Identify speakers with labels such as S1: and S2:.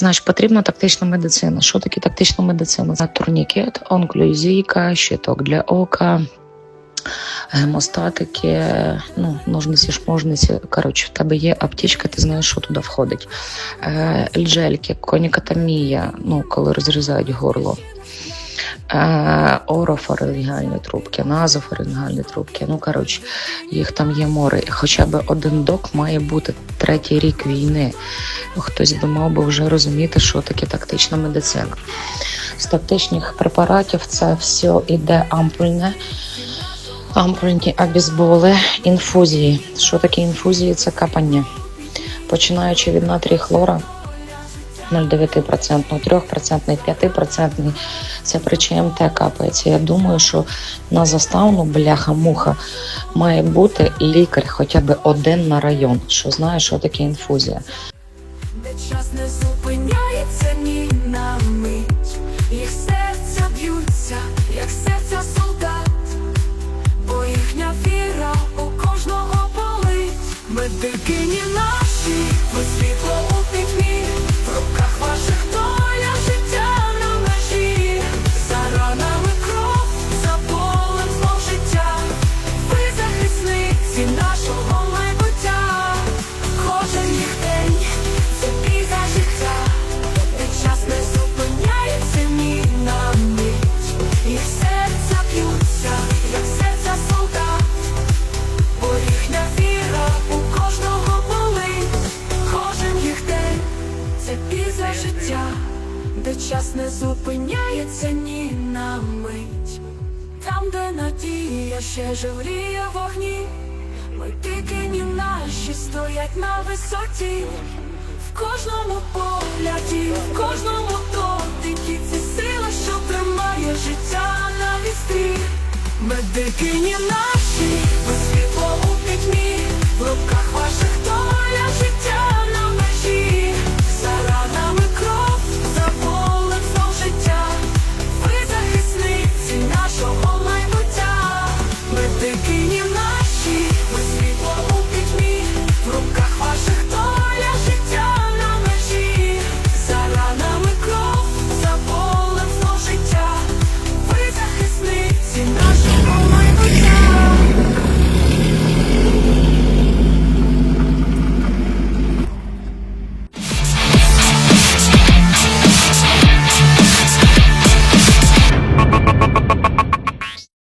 S1: Значить, потрібна тактична медицина. Що таке тактична медицина? Це турнікет, онклюзійка, щиток для ока, гемостатики, ну, ножниці, шможниці. Коротше, в тебе є аптечка, ти знаєш, що туди входить. Е, Джельки, конікатомія, ну, коли розрізають горло. Е, трубки, назофарингальні трубки. Ну, коротше, їх там є море. Хоча б один док має бути третій рік війни. Ну, Хтось би мав би вже розуміти, що таке тактична медицина. З тактичних препаратів це все іде ампульне. Ампульні обізболи, інфузії. Що таке інфузії? Це капання. Починаючи від натрій хлора 0,9%, 3%, 5%. Це при ЧМТ капається. Я думаю, що на заставну бляха-муха має бути лікар хоча б один на район, що знає, що таке інфузія.
S2: Де не зупиняється ні на мить, їх серця б'ються, як серця солдат, бо їхня віра у кожного болить. Медикині наші, ви світло бій за життя, де час не зупиняється ні на мить. Там, де надія ще живріє вогні, Медикині наші стоять на висоті, в кожному погляді, в кожному дотикі це сила, що тримає життя на вістрі. Медикині наші,